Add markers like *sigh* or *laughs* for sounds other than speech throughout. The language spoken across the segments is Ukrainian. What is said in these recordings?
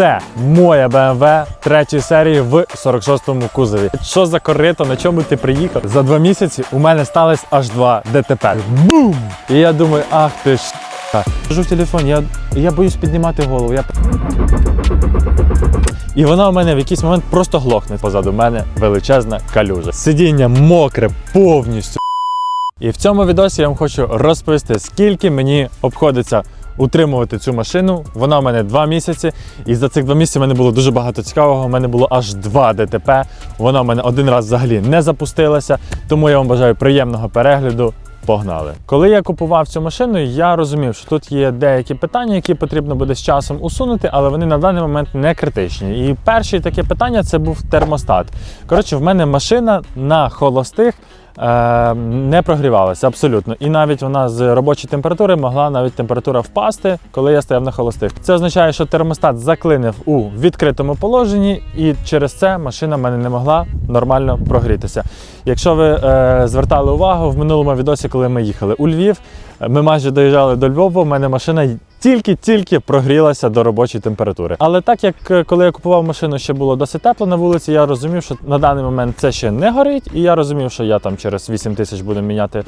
Це моя BMW третьої серії в 46-му кузові. Що за корито, на чому ти приїхав? За два місяці у мене сталося аж два ДТП. Бум! І я думаю, ах ти ж. Кажу в телефон, я, я боюсь піднімати голову. Я... І вона у мене в якийсь момент просто глохне. Позаду мене величезна калюжа. Сидіння мокре повністю. І в цьому відосі я вам хочу розповісти, скільки мені обходиться утримувати цю машину. Вона у мене два місяці. І за цих два місяці в мене було дуже багато цікавого. У мене було аж два ДТП. Вона у мене один раз взагалі не запустилася. Тому я вам бажаю приємного перегляду. Погнали. Коли я купував цю машину, я розумів, що тут є деякі питання, які потрібно буде з часом усунути, але вони на даний момент не критичні. І перше таке питання це був термостат. Коротше, в мене машина на холостих. Е, Не прогрівалася абсолютно, і навіть вона з робочої температури могла навіть температура впасти, коли я стояв на холостих. Це означає, що термостат заклинив у відкритому положенні, і через це машина в мене не могла нормально прогрітися. Якщо ви е, звертали увагу в минулому відосі, коли ми їхали у Львів, е, ми майже доїжджали до Львова. У мене машина тільки-тільки прогрілася до робочої температури. Але так як е, коли я купував машину, ще було досить тепло на вулиці, я розумів, що на даний момент це ще не горить, і я розумів, що я там через 8 тисяч буду міняти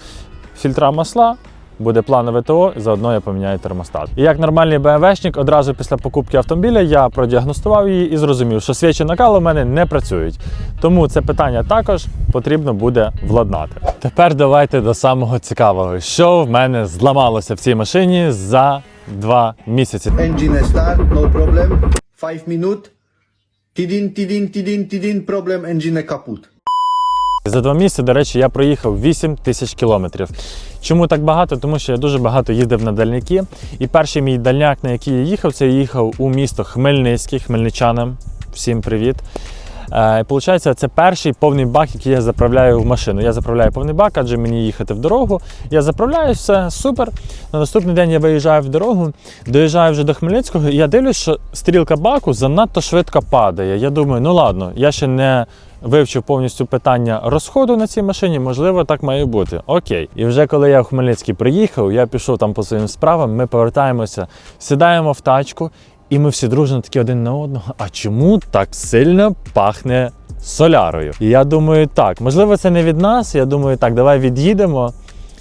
фільтра масла. Буде планове ТО, заодно я поміняю термостат. І як нормальний БМВшник, одразу після покупки автомобіля я продіагностував її і зрозумів, що свічі накалу в мене не працюють. Тому це питання також потрібно буде владнати. Тепер давайте до самого цікавого, що в мене зламалося в цій машині за два місяці. Engine start, no problem. 5 minutes. Tidin, tidin, tidin, tidin, problem, engine kaput. За два місяці, до речі, я проїхав 8 тисяч кілометрів. Чому так багато? Тому що я дуже багато їздив на дальняки. І перший мій дальняк, на який я їхав, це я їхав у місто Хмельницький, хмельничанам. Всім привіт. Е, І виходить, це перший повний бак, який я заправляю в машину. Я заправляю повний бак, адже мені їхати в дорогу. Я заправляю, все супер. На наступний день я виїжджаю в дорогу, доїжджаю вже до Хмельницького, і я дивлюсь, що стрілка баку занадто швидко падає. Я думаю, ну ладно, я ще не вивчив повністю питання розходу на цій машині, можливо, так має бути. Окей. І вже коли я в Хмельницький приїхав, я пішов там по своїм справам, ми повертаємося, сідаємо в тачку, і ми всі дружно такі один на одного. А чому так сильно пахне солярою? І я думаю, так, можливо, це не від нас. Я думаю, так, давай від'їдемо.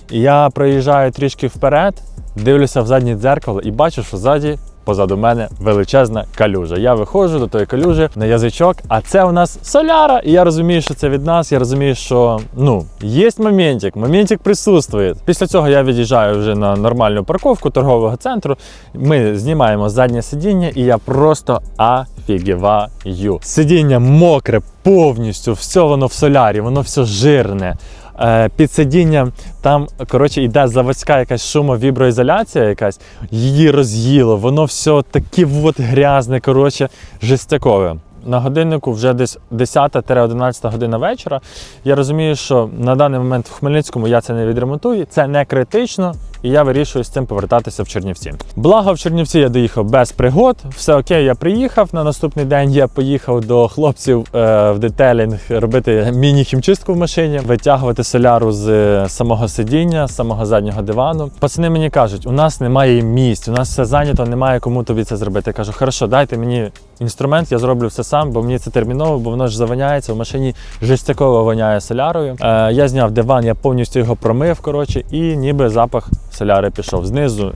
Я проїжджаю трішки вперед, дивлюся в заднє дзеркало і бачу, що ззаді. Позаду мене величезна калюжа. Я виходжу до тої калюжі на язичок, а це у нас соляра. І я розумію, що це від нас. Я розумію, що ну є моментик, моментик присутствує. Після цього я від'їжджаю вже на нормальну парковку торгового центру. Ми знімаємо заднє сидіння, і я просто афігіваю. Сидіння мокре повністю, все воно в солярі, воно все жирне. Е, Під сидінням там коротше йде заводська якась шумовіброізоляція, якась її роз'їло, воно все таке от грязне, коротше, жестякове. На годиннику вже десь 10-11 година вечора. Я розумію, що на даний момент в Хмельницькому я це не відремонтую, це не критично, і я вирішую з цим повертатися в Чернівці. Благо в Чернівці я доїхав без пригод, все окей, я приїхав. На наступний день я поїхав до хлопців е, в детелінг робити міні-хімчистку в машині, витягувати соляру з е, самого сидіння, з самого заднього дивану. Пацани мені кажуть, у нас немає місць, у нас все зайнято, немає кому тобі це зробити. Я кажу, хорошо, дайте мені інструмент, я зроблю все сам, бо мені це терміново, бо воно ж заваняється. В машині жестяково воняє солярою. Е, я зняв диван, я повністю його промив, коротше, і ніби запах соляри пішов знизу.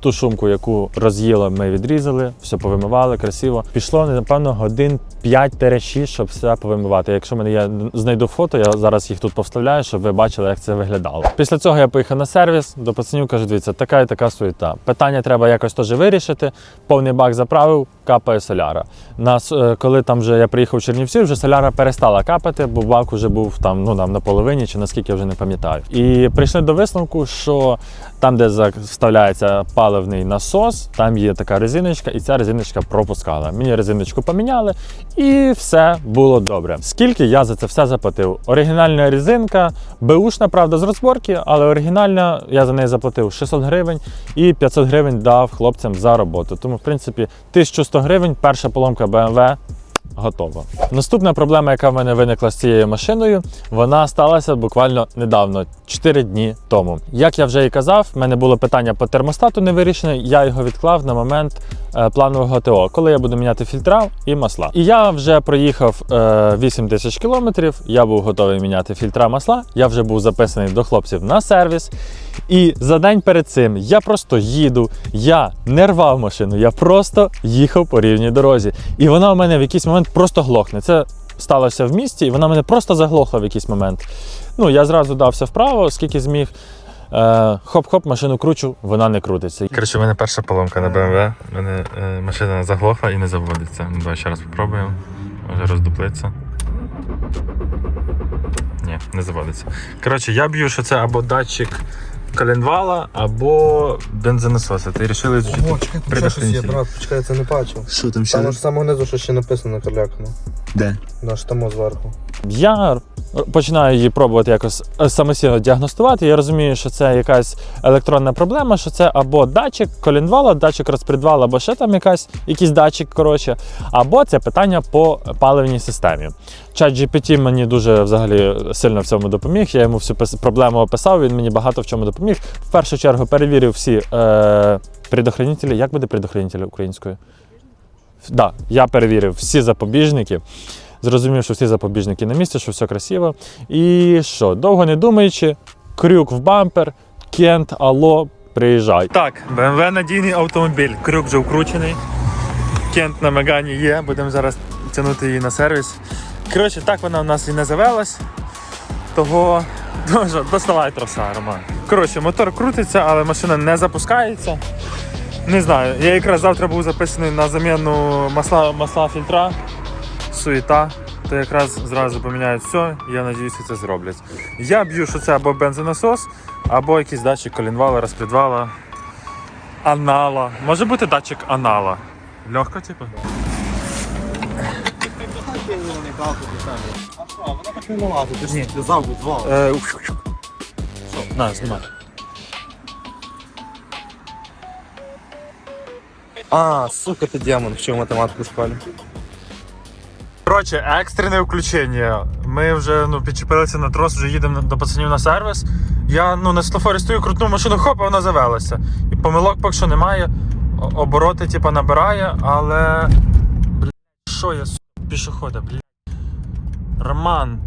Ту шумку, яку роз'їло, ми відрізали, все повимивали красиво. Пішло напевно годин 5-6, щоб все повимивати. Якщо мене я знайду фото, я зараз їх тут повставляю, щоб ви бачили, як це виглядало. Після цього я поїхав на сервіс до пацанів, кажу, дивіться, така і така суєта. Питання треба якось теж вирішити. Повний бак заправив, капає соляра. Нас, е, коли там вже я приїхав в Чернівці, вже соляра перестала капати, бо бак вже був там, ну там на чи наскільки я вже не пам'ятаю. І прийшли до висновку, що там, де вставляється паливний насос, там є така резиночка, і ця резиночка пропускала. Мені резиночку поміняли, і все було добре. Скільки я за це все заплатив? Оригінальна резинка, беушна, правда, з розборки, але оригінальна я за неї заплатив 600 гривень і 500 гривень дав хлопцям за роботу. Тому, в принципі, 1100 гривень, перша поломка BMW готово. Наступна проблема, яка в мене виникла з цією машиною, вона сталася буквально недавно, 4 дні тому. Як я вже і казав, в мене було питання по термостату не вирішене, я його відклав на момент е, планового ТО, коли я буду міняти фільтра і масла. І я вже проїхав е, 8 тисяч кілометрів, я був готовий міняти фільтра масла, я вже був записаний до хлопців на сервіс. І за день перед цим я просто їду, я не рвав машину, я просто їхав по рівній дорозі. І вона у мене в якийсь момент просто глохне. Це сталося в місті, і вона мене просто заглохла в якийсь момент. Ну, я зразу дався вправо, скільки зміг. Е, Хоп-хоп, машину кручу, вона не крутиться. Коротше, у мене перша поломка на BMW. У мене е, машина заглохла і не заводиться. Ну, Давай ще раз спробуємо. Може роздуплиться. Ні, не заводиться. Коротше, я б'ю, що це або датчик коленвала, або бензонасоса. Ти вирішили О, чекай, там ще щось є, брат, почекай, я це не бачив. Що там Там ж самого низу що ще написано калякано. Де? На штамо зверху. Я починаю її пробувати якось е, самостійно діагностувати. Я розумію, що це якась електронна проблема, що це або датчик колінвала, датчик розпредвала, або ще там якась, якийсь датчик, коротше, або це питання по паливній системі. Чат GPT мені дуже взагалі сильно в цьому допоміг. Я йому всю проблему описав, він мені багато в чому допоміг. В першу чергу перевірив всі е, предохранителі. Як буде предохранителі українською? Да, я перевірив всі запобіжники. Зрозумів, що всі запобіжники на місці, що все красиво. І що, довго не думаючи, крюк в бампер, кент, алло, приїжджай. Так, BMW надійний автомобіль. Крюк вже вкручений. Кент на Мегані є, будемо зараз тягнути її на сервіс. Коротше, так вона у нас і не завелась. Того *laughs* дуже доставай троса, Роман. Коротше, мотор крутиться, але машина не запускається. Не знаю, я якраз завтра був записаний на заміну масла, масла фільтра. Суєта. То якраз зразу поміняють все, і я надіюся, це зроблять. Я б'ю, що це або бензонасос, або якийсь датчик колінвала, розпредвала, анала. Може бути датчик анала. Легко, типу? Ні, ти завжди звав. Е, на, знімай. А, сука, ти демон, вчив математику в школі. Коротше, екстрене включення. Ми вже ну, підчепилися на трос, вже їдемо до пацанів на сервіс. Я ну, на світлофорі стою, крутнув машину, хоп, а вона завелася. І помилок поки що немає. Обороти, типа, набирає, але. Блядь, що я, сука, пішохода, блядь. Роман.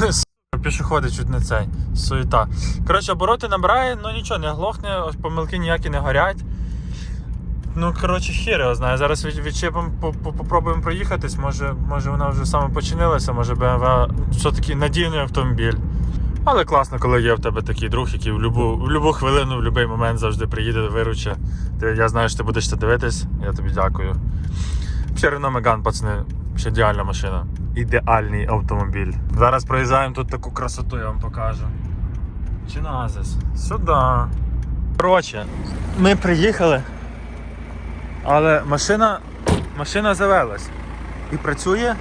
*laughs* Пішоходи чуть не цей. Суєта. Коротше, обороти набирає, ну нічого, не глохне, помилки ніякі не горять. Ну, коротше, хір його знає. Зараз від, відчепимо, по- по- попробуємо проїхатись. Може, може вона вже саме починилася, може BMW все-таки надійний автомобіль. Але класно, коли є в тебе такий друг, який в любу, в любу хвилину, в будь-який момент завжди приїде, вируче. Ти, я знаю, що ти будеш це дивитись, я тобі дякую. Ще Renault Megane, пацани, ще ідеальна машина. Ідеальний автомобіль. Зараз проїжджаємо тут таку красоту, я вам покажу. Чи назис? Сюди. Коротше, ми приїхали. Але машина, машина завелась. І працює.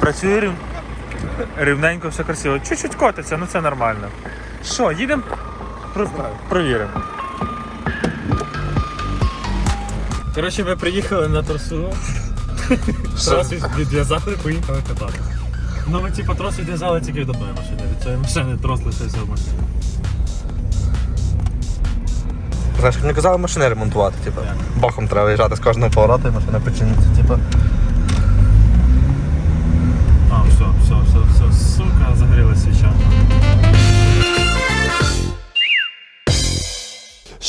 Працює рів... рівненько, все красиво. Чуть-чуть котиться, ну це нормально. Що, їдемо? Про... Провіримо. Коротше, ми приїхали на трасу. Трос від- відв'язали, поїхали катати. Ну ми типу трос відв'язали тільки від одної машини. Від цієї машини трос лишився в машині. Знаєш, мені казали машини ремонтувати, типу. Боком треба виїжджати з кожного повороту і машина починиться, типу.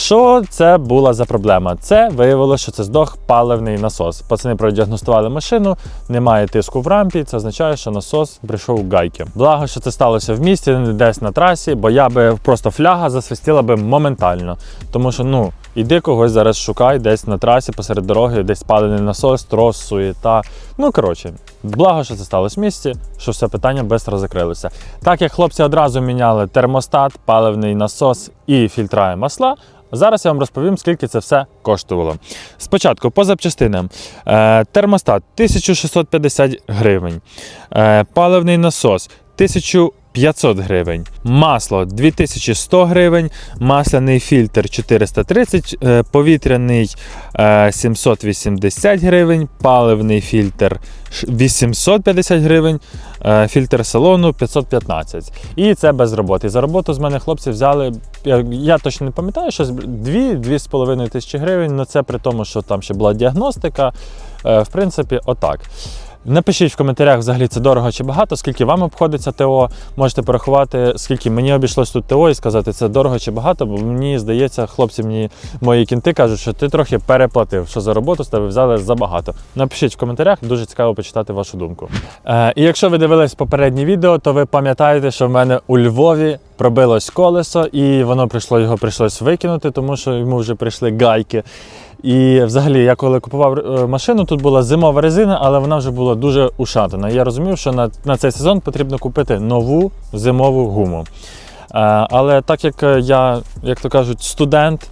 Що це була за проблема? Це виявилося, що це здох паливний насос. Пацани продіагностували машину, немає тиску в рампі. Це означає, що насос прийшов у гайки. Благо, що це сталося в місті, не десь на трасі, бо я би просто фляга засвистіла би моментально. Тому що ну іди когось зараз шукай десь на трасі, посеред дороги, десь спалений насос, трос, суєта. Ну коротше, благо, що це сталося в місті, що все питання швидко закрилося. Так як хлопці одразу міняли термостат, паливний насос і фільтра масла. Зараз я вам розповім, скільки це все коштувало. Спочатку по запчастинам. Е, термостат 1650 гривень, е, паливний насос 1000 500 гривень. Масло 2100 гривень, масляний фільтр 430, е, повітряний е, 780 гривень, паливний фільтр 850 гривень, е, фільтр салону 515. І це без роботи. За роботу з мене хлопці взяли, я, точно не пам'ятаю, щось 2-2,5 тисячі гривень, але це при тому, що там ще була діагностика. Е, В принципі, отак. Напишіть в коментарях, взагалі це дорого чи багато, скільки вам обходиться ТО. Можете порахувати, скільки мені обійшлось тут ТО і сказати, це дорого чи багато, бо мені здається, хлопці мені мої кінти кажуть, що ти трохи переплатив, що за роботу з тебе взяли забагато. Напишіть в коментарях, дуже цікаво почитати вашу думку. Е, і якщо ви дивились попереднє відео, то ви пам'ятаєте, що в мене у Львові пробилось колесо, і воно прийшло, його прийшлось викинути, тому що йому вже прийшли гайки. І взагалі, я коли купував е, машину, тут була зимова резина, але вона вже була дуже ушатана. Я розумів, що на, на цей сезон потрібно купити нову зимову гуму. Е, але так як е, я, як то кажуть, студент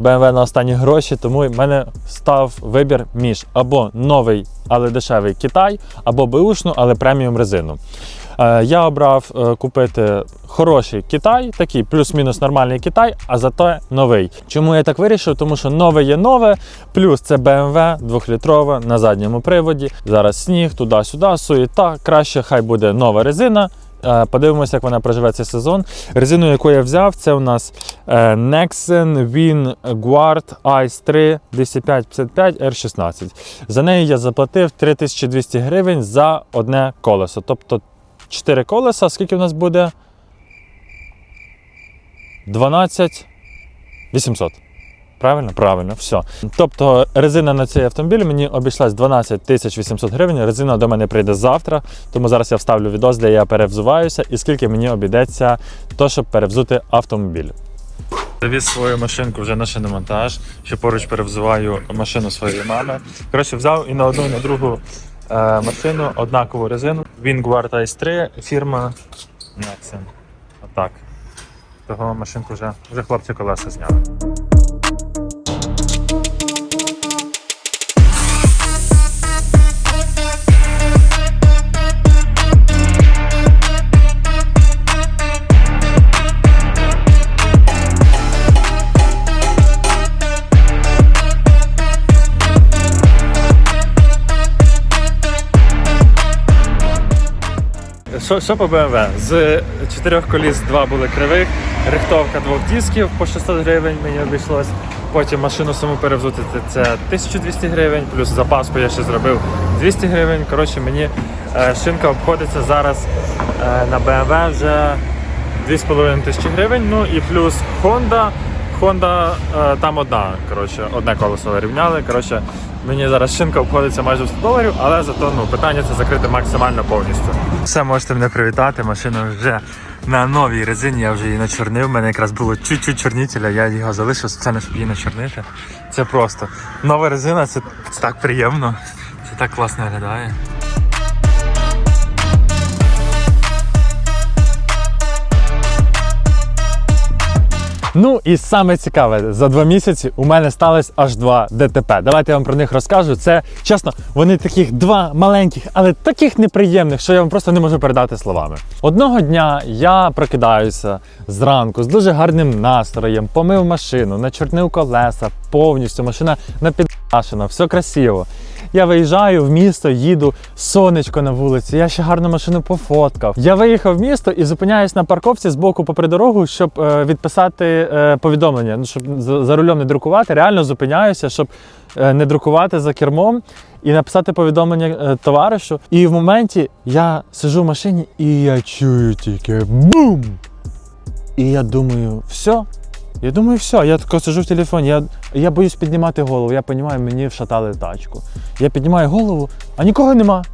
BMW на останні гроші, тому в мене став вибір між або новий, але дешевий Китай, або беушну, але преміум резину. Е, Я обрав е, купити хороший Китай, такий плюс-мінус нормальний Китай, а зато новий. Чому я так вирішив? Тому що нове є нове, плюс це BMW 2-літрова на задньому приводі. Зараз сніг, туди-сюди, суєта. Краще хай буде нова резина. Е, Подивимося, як вона проживе цей сезон. Резину, яку я взяв, це у нас Nexen Win Guard Ice 3 DC555 R16. За неї я заплатив 3200 гривень за одне колесо. Тобто 4 колеса, скільки в нас буде? 12 800. Правильно? Правильно, все. Тобто резина на цей автомобіль мені обійшлась 12 тисяч 800 гривень. Резина до мене прийде завтра, тому зараз я вставлю відос, де я перевзуваюся, і скільки мені обійдеться то, щоб перевзути автомобіль. Завіз свою машинку вже на шиномонтаж, ще поруч перевзуваю машину своєї мами. Коротше, взяв і на одну, і на другу машину однакову резину. Wingward Ice 3, фірма Nexen. Отак. Того машинку вже, вже хлопці колеса зняли. Що, що по BMW? З чотирьох коліс два були кривих, рихтовка двох дисків по 600 гривень мені обійшлось. Потім машину саму перевзути це 1200 гривень, плюс запаску я ще зробив 200 гривень. Коротше, мені е, шинка обходиться зараз е, на BMW вже 2,5 тисячі гривень. Ну і плюс Honda. Honda е, там одна, коротше, одне колесо рівняли. Коротше, мені зараз шинка обходиться майже в 100 доларів, але зато ну, питання це закрити максимально повністю. Все, можете мене привітати. Машина вже на новій резині, я вже її начорнив. У мене якраз було чуть-чуть чорнітеля, я його залишив спеціально, щоб її начорнити. Це просто нова резина, це, це так приємно. Це так класно виглядає. Ну і саме цікаве, за два місяці у мене сталося аж два ДТП. Давайте я вам про них розкажу. Це чесно, вони таких два маленьких, але таких неприємних, що я вам просто не можу передати словами. Одного дня я прокидаюся зранку з дуже гарним настроєм, помив машину, начорнив колеса повністю. Машина напідашена, все красиво. Я виїжджаю в місто, їду, сонечко на вулиці. Я ще гарну машину пофоткав. Я виїхав в місто і зупиняюсь на парковці з боку попри дорогу, щоб е, відписати е, повідомлення. Ну щоб за, за рулем не друкувати. Реально зупиняюся, щоб е, не друкувати за кермом і написати повідомлення е, товаришу. І в моменті я сижу в машині і я чую тільки бум! І я думаю, все. Я думаю, все. Я тако сижу в телефоні. Я, я боюсь піднімати голову. Я розумію, мені вшатали тачку. Я піднімаю голову, а нікого нема.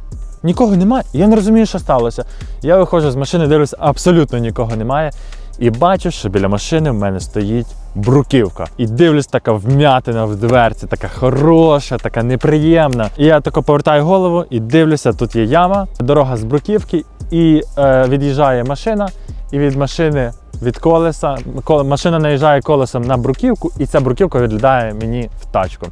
Нікого немає. Я не розумію, що сталося. Я виходжу з машини, дивлюся, абсолютно нікого немає. І бачу, що біля машини в мене стоїть бруківка. І дивлюсь, така вмятина в дверці, така хороша, така неприємна. І я тако повертаю голову і дивлюся, тут є яма, дорога з бруківки, і е, від'їжджає машина, і від машини від колеса, кол- машина наїжджає колесом на бруківку, і ця бруківка відлітає мені в тачку.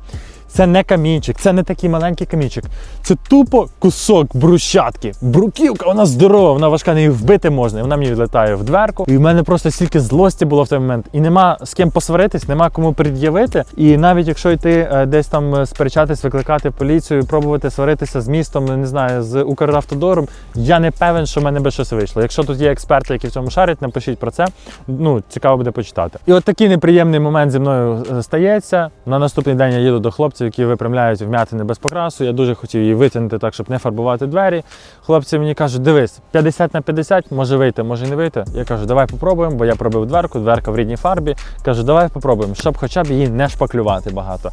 Це не камінчик, це не такий маленький камінчик. Це тупо кусок брусчатки. Бруківка, вона здорова, вона важка, неї вбити можна. І вона мені відлітає в дверку. І в мене просто стільки злості було в той момент. І нема з ким посваритись, нема кому пред'явити. І навіть якщо йти е, десь там е, сперечатись, викликати поліцію, пробувати сваритися з містом, не знаю, з Укравтодором, я не певен, що в мене би щось вийшло. Якщо тут є експерти, які в цьому шарять, напишіть про це. Ну, цікаво буде почитати. І от такий неприємний момент зі мною е, стається. На наступний день я їду до хлопців, які виправляють вмятини без покрасу. Я дуже хотів її витягнути так, щоб не фарбувати двері. Хлопці мені кажуть, дивись, 50 на 50, може вийти, може не вийти. Я кажу, давай попробуємо, бо я пробив дверку, дверка в рідній фарбі. Кажу, давай попробуємо, щоб хоча б її не шпаклювати багато.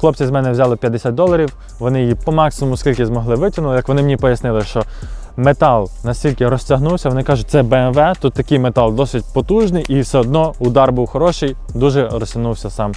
Хлопці з мене взяли 50 доларів, вони її по максимуму скільки змогли витягнули. Як вони мені пояснили, що метал настільки розтягнувся, вони кажуть, це BMW, тут такий метал досить потужний, і все одно удар був хороший, дуже розтягнувся сам,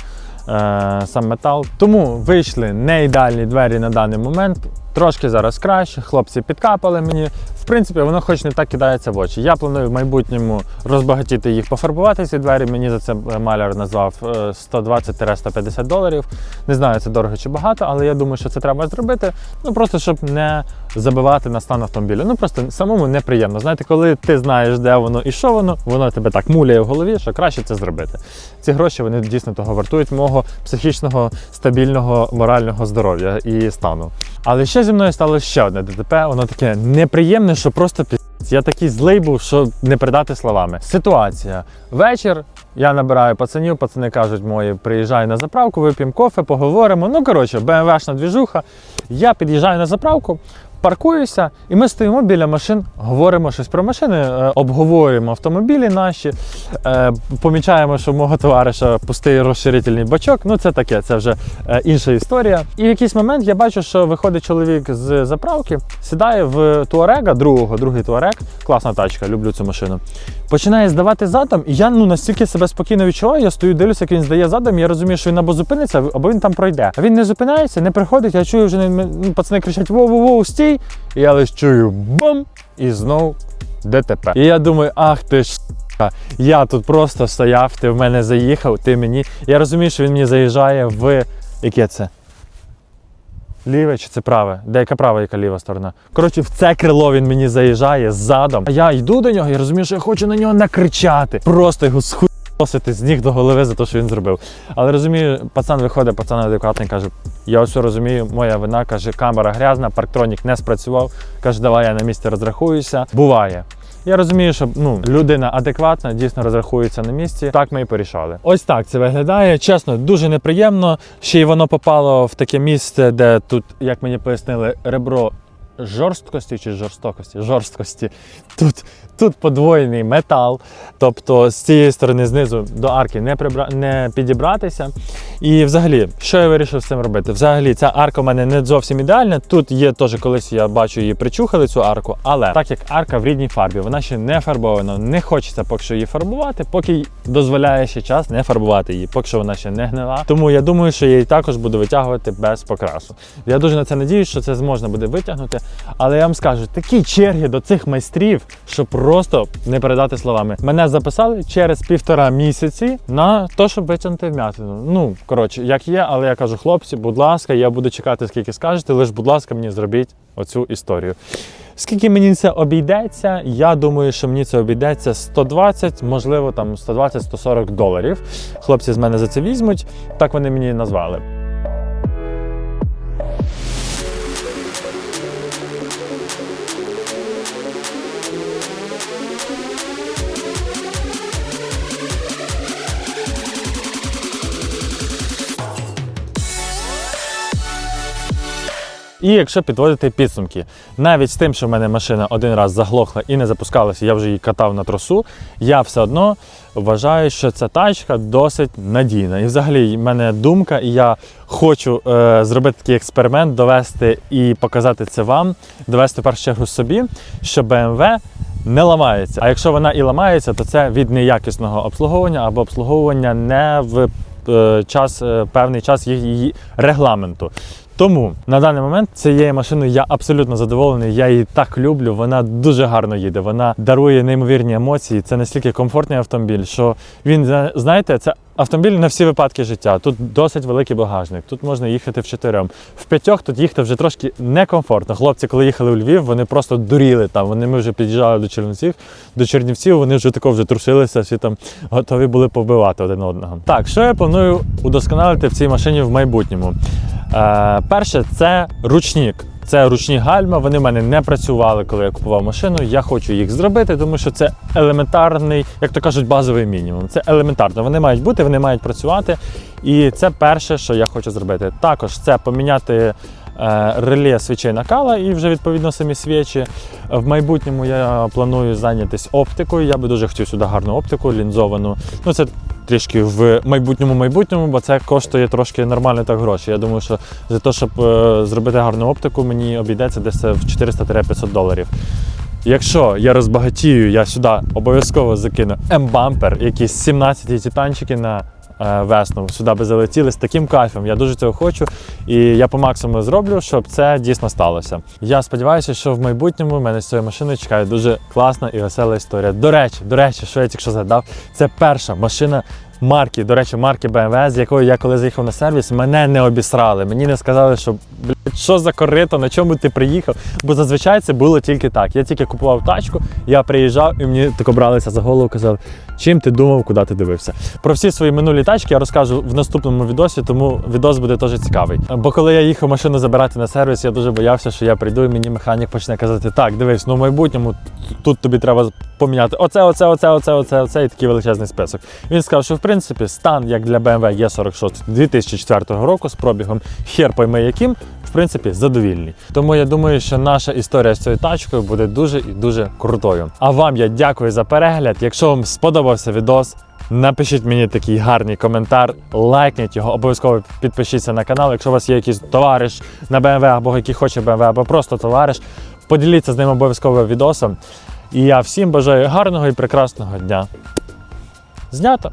сам метал. Тому вийшли не ідеальні двері на даний момент. Трошки зараз краще, хлопці підкапали мені. В принципі, воно хоч не так кидається в очі. Я планую в майбутньому розбагатіти їх, пофарбувати ці двері. Мені за це е, маляр назвав е, 120-150 доларів. Не знаю, це дорого чи багато, але я думаю, що це треба зробити. Ну просто щоб не забивати на стан автомобіля. Ну просто самому неприємно. Знаєте, коли ти знаєш, де воно і що воно, воно тебе так муляє в голові, що краще це зробити. Ці гроші вони дійсно того вартують мого психічного, стабільного, морального здоров'я і стану. Але ще зі мною стало ще одне ДТП. Воно таке неприємне, що просто пі***. Я такий злий був, що не передати словами. Ситуація. Вечір. Я набираю пацанів, пацани кажуть мої, приїжджай на заправку, вип'ємо кофе, поговоримо. Ну, коротше, БМВшна двіжуха. Я під'їжджаю на заправку, паркуюся, і ми стоїмо біля машин, говоримо щось про машини, е, обговорюємо автомобілі наші, е, помічаємо, що у мого товариша пустий розширительний бачок. Ну, це таке, це вже е, інша історія. І в якийсь момент я бачу, що виходить чоловік з заправки, сідає в туарега, другого, другий туарег, класна тачка, люблю цю машину. Починає здавати задом, і я ну настільки себе спокійно відчуваю, я стою, дивлюся, як він здає задом, я розумію, що він або зупиниться, або він там пройде. А він не зупиняється, не приходить, я чую, вже ну, пацани кричать воу-воу-воу, стій! І я лише чую бам! І знов ДТП. І я думаю, ах ти ж. Я тут просто стояв, ти в мене заїхав, ти мені. Я розумію, що він мені заїжджає в яке це? Ліве чи це праве? Де яка права, яка ліва сторона? Коротше, в це крило він мені заїжджає задом. А я йду до нього і розумію, що я хочу на нього накричати. Просто його схуйосити з ніг до голови за те, що він зробив. Але розумію, пацан виходить, пацан адекватний, каже: я все розумію, моя вина, каже, камера грязна, парктронік не спрацював. Каже, давай я на місці розрахуюся. Буває. Я розумію, що ну, людина адекватна, дійсно розрахується на місці. Так ми і порішали. Ось так це виглядає. Чесно, дуже неприємно. Ще й воно попало в таке місце, де тут, як мені пояснили, ребро жорсткості чи жорстокості? Жорсткості. Тут, тут подвоєний метал. Тобто з цієї сторони знизу до арки не, прибра... не підібратися. І взагалі, що я вирішив з цим робити? Взагалі, ця арка в мене не зовсім ідеальна. Тут є теж колись я бачу її причухали цю арку, але так як арка в рідній фарбі, вона ще не фарбована, не хочеться поки що її фарбувати, поки дозволяє ще час не фарбувати її, поки що вона ще не гнила. Тому я думаю, що я її також буду витягувати без покрасу. Я дуже на це надіюсь, що це зможна буде витягнути. Але я вам скажу, такі черги до цих майстрів, що просто не передати словами. Мене записали через півтора місяці на те, щоб витягнути вмятину. Ну, коротше, як є, але я кажу, хлопці, будь ласка, я буду чекати, скільки скажете, лише, будь ласка, мені зробіть оцю історію. Скільки мені це обійдеться? Я думаю, що мені це обійдеться 120, можливо, там 120-140 доларів. Хлопці з мене за це візьмуть. Так вони мені назвали. І якщо підводити підсумки, навіть з тим, що в мене машина один раз заглохла і не запускалася, я вже її катав на тросу, я все одно вважаю, що ця тачка досить надійна. І взагалі в мене думка, і я хочу е, зробити такий експеримент, довести і показати це вам, довести в першу чергу собі, що BMW не ламається. А якщо вона і ламається, то це від неякісного обслуговування або обслуговування не в е, час, е, певний час її, її регламенту. Тому на даний момент цією машиною я абсолютно задоволений. Я її так люблю. Вона дуже гарно їде. Вона дарує неймовірні емоції. Це настільки комфортний автомобіль, що він знаєте, це Автомобіль на всі випадки життя. Тут досить великий багажник. Тут можна їхати в чотирьом. В п'ятьох тут їхати вже трошки некомфортно. Хлопці, коли їхали у Львів, вони просто дуріли там. Вони ми вже під'їжджали до Чернівців, до Чернівців, вони вже тако вже трусилися, всі там готові були повбивати один одного. Так, що я планую удосконалити в цій машині в майбутньому? Е, перше, це ручник. Це ручні гальма, вони в мене не працювали, коли я купував машину. Я хочу їх зробити, тому що це елементарний, як то кажуть, базовий мінімум. Це елементарно. Вони мають бути, вони мають працювати. І це перше, що я хочу зробити. Також це поміняти е, реле свічей накала і вже відповідно самі свічі. В майбутньому я планую зайнятися оптикою. Я би дуже хотів сюди гарну оптику, лінзовану. Ну це трішки в майбутньому майбутньому, бо це коштує трошки нормально так гроші. Я думаю, що за те, щоб е, зробити гарну оптику, мені обійдеться десь в 400-500 доларів. Якщо я розбагатію, я сюди обов'язково закину М-бампер, якісь 17 титанчики на весну сюди би залетіли з таким кайфом. Я дуже цього хочу, і я по максимуму зроблю, щоб це дійсно сталося. Я сподіваюся, що в майбутньому мене з цією машиною чекає дуже класна і весела історія. До речі, до речі, що я тільки що згадав, це перша машина. Марки, до речі, марки BMW, з якою я коли заїхав на сервіс, мене не обісрали. Мені не сказали, що блядь, що за корито, на чому ти приїхав. Бо зазвичай це було тільки так. Я тільки купував тачку, я приїжджав і мені тако бралися за голову, казали, чим ти думав, куди ти дивився. Про всі свої минулі тачки я розкажу в наступному відосі, тому відос буде теж цікавий. Бо коли я їхав машину забирати на сервіс, я дуже боявся, що я прийду і мені механік почне казати: так, дивись, ну в майбутньому тут тобі треба поміняти оце, оце, оце, оце, оце, оце і такий величезний список. Він сказав, що в принципі стан, як для BMW E46 2004 року з пробігом хер пойми яким, в принципі, задовільний. Тому я думаю, що наша історія з цією тачкою буде дуже і дуже крутою. А вам я дякую за перегляд. Якщо вам сподобався відос. Напишіть мені такий гарний коментар, лайкніть його, обов'язково підпишіться на канал. Якщо у вас є якийсь товариш на BMW або який хоче BMW, або просто товариш, поділіться з ним обов'язково відосом. І я всім бажаю гарного і прекрасного дня. Знято!